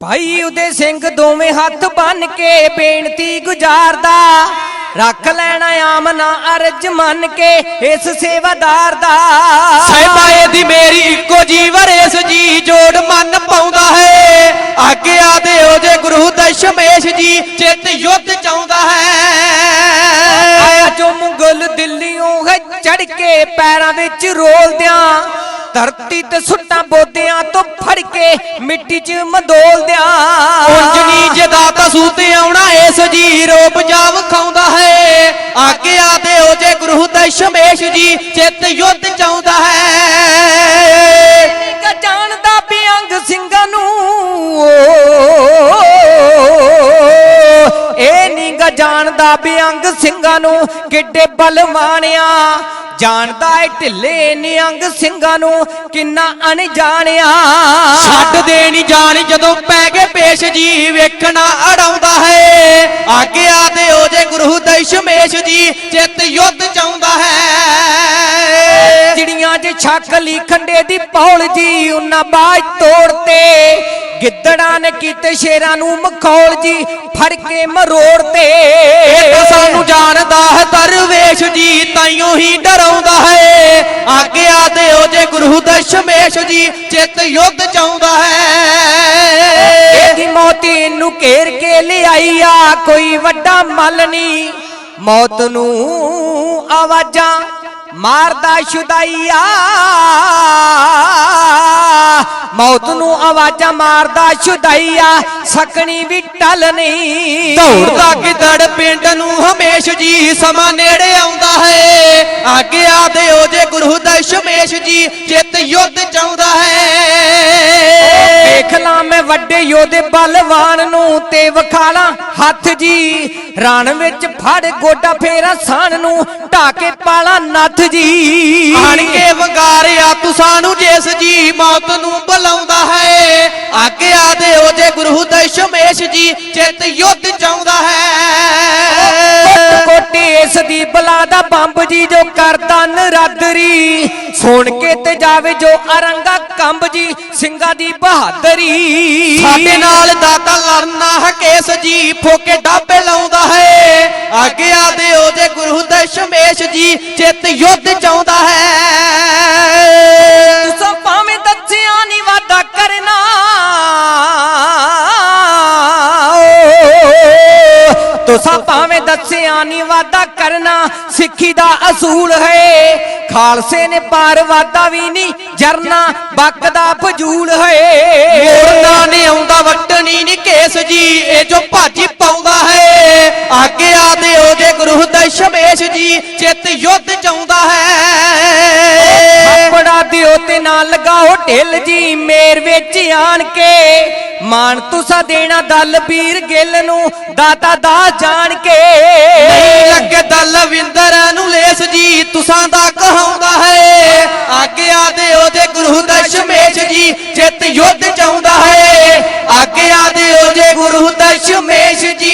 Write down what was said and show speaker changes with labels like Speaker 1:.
Speaker 1: ਭਾਈ ਉਦੇ ਸਿੰਘ ਦੋਵੇਂ ਹੱਥ ਬੰਨ ਕੇ ਬੇਨਤੀ ਗੁਜ਼ਾਰਦਾ ਰੱਖ ਲੈਣਾ ਆਮਨਾ ਅਰਜ ਮੰਨ ਕੇ ਇਸ ਸੇਵਾਦਾਰ ਦਾ।
Speaker 2: ਸਹਿਬਾਏ ਦੀ ਮੇਰੀ ਇੱਕੋ ਜੀ ਵਰੇਸ ਜੀ ਜੋੜ ਮਨ ਪਾਉਂਦਾ ਹੈ। ਆਗਿਆ ਦਿਓ ਜੇ ਗੁਰੂ ਦਸ਼ਮੇਸ਼ ਜੀ ਚਿੱਤ ਯੁੱਧ ਚਾਹੁੰਦਾ ਹੈ।
Speaker 1: ਆਇਆ ਜੋ ਮੁਗਲ ਦਿੱਲੀੋਂ ਹੈ ਚੜ ਕੇ ਪੈਰਾਂ ਵਿੱਚ ਰੋਲਦਿਆਂ। ਧਰਤੀ ਤੇ ਸੁੱਟਾਂ ਬੋਦਿਆਂ ਤੋਂ ਫੜ ਕੇ ਮਿੱਟੀ 'ਚ ਮਦੋਲਦਿਆਂ
Speaker 2: ਉਂਜਨੀ ਜਦਾ ਤਸੂ ਤੇ ਆਉਣਾ, ਇਸ ਜੀ ਰੋਪ ਜਾਵ ਖਾਉਂਦਾ ਹੈ। ਆਗਿਆ ਹੋ ਜੇ ਗੁਰੂ ਦਸ਼ਮੇਸ਼ ਜੀ, ਚਿੱਤ ਯੁੱਧ ਚਾਹੁੰਦਾ
Speaker 1: ਜਾਣਦਾ ਬਿਅੰਗ ਸਿੰਘਾਂ ਨੂੰ ਕਿੱਡੇ ਬਲਵਾਨਿਆ ਜਾਣਦਾ ਏ ਢਿੱਲੇ ਨਿਅੰਗ ਸਿੰਘਾਂ ਨੂੰ ਕਿੰਨਾ ਅਣਜਾਣਿਆ
Speaker 2: ਛੱਡ ਦੇਣੀ ਜਾਣ ਜਦੋਂ ਪੈ ਗਏ ਪੇਸ਼ ਜੀ, ਵੇਖਣਾ ਅੜਾਉਂਦਾ ਹੈ। ਆਗਿਆ ਦਿਓ ਜੇ ਗੁਰੂ ਦਸ਼ਮੇਸ਼ ਜੀ, ਚਿੱਤ ਯੁੱਧ ਚਾਹੁੰਦਾ ਹੈ।
Speaker 1: 'ਚ ਛੱਕ ਲਈ ਖੰਡੇ ਦੀ ਪੌਲ ਜੀ ਉਹਨਾਂ ਬਾਜ ਤੋੜਤੇ ਗਿੱਦੜਾਂ ਨੇ ਕੀਤੇ ਸ਼ੇਰਾਂ ਨੂੰ ਮਖੌਲ ਜੀ ਫੜ ਕੇ ਮਰੋੜਤੇ
Speaker 2: ਇਹ ਤਾਂ ਸਾਨੂੰ ਜਾਣਦਾ ਹੈ ਦਰਵੇਸ਼ ਜੀ ਤਾਈਓ ਹੀ ਡਰਾਉਂਦਾ ਹੈ। ਆਗਿਆ ਦਿਓ ਜੇ ਗੁਰੂ ਦਸ਼ਮੇਸ਼ ਜੀ ਚਿੱਤ ਯੁੱਧ ਚਾਹੁੰਦਾ ਹੈ।
Speaker 1: ਇਹਦੀ ਮੌਤੀ ਨੂੰ ਘੇਰ ਕੇ ਲਿਆਈ ਆ ਕੋਈ ਵੱਡਾ ਮਲ ਨਹੀਂ ਮੌਤ ਨੂੰ ਆਵਾਜ਼ਾਂ ਮਾਰਦਾ ਸ਼ੁਦਾਈਆ ਮੌਤ ਨੂੰ ਆਵਾਜ਼ਾਂ ਮਾਰਦਾ ਸ਼ੁਦਾਈਆ ਸਕਣੀ ਵੀ ਟਲ ਨਹੀਂ।
Speaker 2: ਦੌੜਦਾ ਗਿੱਦੜ ਪਿੰਡ ਨੂੰ ਹਮੇਸ਼ ਜੀ, ਸਮਾਂ ਨੇੜੇ ਆਉਂਦਾ ਹੈ। ਆਗਿਆ ਦਿਓ ਜੇ ਗੁਰੂ ਦਸ਼ਮੇਸ਼ ਜੀ ਚਿੱਤ ਯੁੱਧ ਚਾਹੁੰਦਾ ਹੈ।
Speaker 1: ਮੈਂ ਵੱਡੇ ਯੋਧੇ ਬਲਵਾਨ ਨੂੰ ਤੇ ਵਖਾਲਾਂ ਹੱਥ ਜੀ। ਰਣ ਵਿੱਚ ਫੜ ਗੋਡਾ ਫੇਰਾ ਸਾਨ ਨੂੰ ਢਾਕੇ ਪਾਲਾ ਨੱਥ ਜੀ।
Speaker 2: ਆਣ ਕੇ ਵੰਗਾਰਿਆ ਤੁਸਾਂ ਨੂੰ ਜਿਸ ਜੀ, ਮੌਤ ਨੂੰ ਬੁਲਾਉਂਦਾ ਹੈ। ਆਗਿਆ ਦਿਓ ਜੇ ਗੁਰੂ ਦਸ਼ਮੇਸ਼ ਜੀ, ਚਿੱਤ ਯੁੱਧ ਚਾਹੁੰਦਾ ਹੈ।
Speaker 1: ਇਸ ਦੀ ਬਲਾ ਦਾ ਬੰਬ ਜੀ ਜੋ ਕਰਦਾ ਨਰਾਦਰੀ। ਸੁਣ ਕੇ ਤੇ ਜਾਵੇ ਜੋ ਅਰੰਗਾ ਕੰਬ ਜੀ ਸਿੰਘਾਂ ਦੀ ਬਹਾਦਰੀ।
Speaker 2: ਸਾਡੇ ਨਾਲ ਦਾਤਾ ਲੜਨਾ ਹੈ ਕੇਸ ਜੀ ਫੋਕੇ ਡਾਬੇ ਲਾਉਂਦਾ ਹੈ। ਆਗਿਆ ਦਿਓ ਜੇ ਗੁਰੂ ਦਸ਼ਮੇਸ਼ ਜੀ ਚਿੱਤ ਯੁੱਧ ਚਾਹੁੰਦਾ ਹੈ।
Speaker 1: ਤੁਸਾਂ ਭਾਵੇਂ ਦੱਸਿਆ ਨਹੀਂ ਵਾਦਾ ਕਰਨਾ। ਤੁਸਾਂ ਭਾਵੇਂ ਦੱਸਿਆ ਨਹੀਂ ਵਾਦਾ ਕਰਨਾ, ਸਿੱਖੀ ਦਾ ਅਸੂਲ ਹੈ। ਖਾਲਸੇ ਨੇ ਪਾਰ ਵਾਦਾ ਵੀ ਨਹੀਂ ਜਰਨਾ ਬੱਕ ਦਾ ਫਜੂਲ ਹੈ।
Speaker 2: ਮੋੜਨਾ ਨਹੀਂ ਆਉਂਦਾ, ਵਟਣੀ ਨਹੀਂ ਕੇਸ ਜੀ, ਇਹ ਜੋ ਭਾਜੀ ਪਾਉਂਦਾ ਹੈ। ਆਗਿਆ ਦਿਓ ਜੇ ਗੁਰੂ ਦਸ਼ਮੇਸ਼ ਜੀ, ਚਿੱਤ ਯੁੱਧ ਚਾਹੁੰਦਾ ਹੈ।
Speaker 1: ਤੇ ਨਾ ਲਗਾਓ ਢਿੱਲ ਜੀ, ਮੇਰ ਵਿੱਚ ਆਣ ਕੇ। ਮਾਨ ਤੁਸਾ ਦੇਣਾ ਦਲ ਵੀਰ ਗਿੱਲ ਨੂੰ, ਦਾਤਾ ਦਾ ਜਾਣ ਕੇ।
Speaker 2: ਨਹੀਂ ਲੱਗੇ ਦਲਵਿੰਦਰ ਨੂੰ ਲੇਸ ਜੀ, ਤੁਸਾਂ ਦਾ ਕਹਾਉਂਦਾ ਹੈ। ਆਗਿਆ ਦਿਓ ਜੇ ਗੁਰੂ ਦਸ਼ਮੇਸ਼ ਜੀ ਚਿੱਤ ਯੁੱਧ ਚਾਹੁੰਦਾ ਹੈ। ਆਗਿਆ ਦਿਓ ਜੇ ਗੁਰੂ ਦਸ਼ਮੇਸ਼ ਜੀ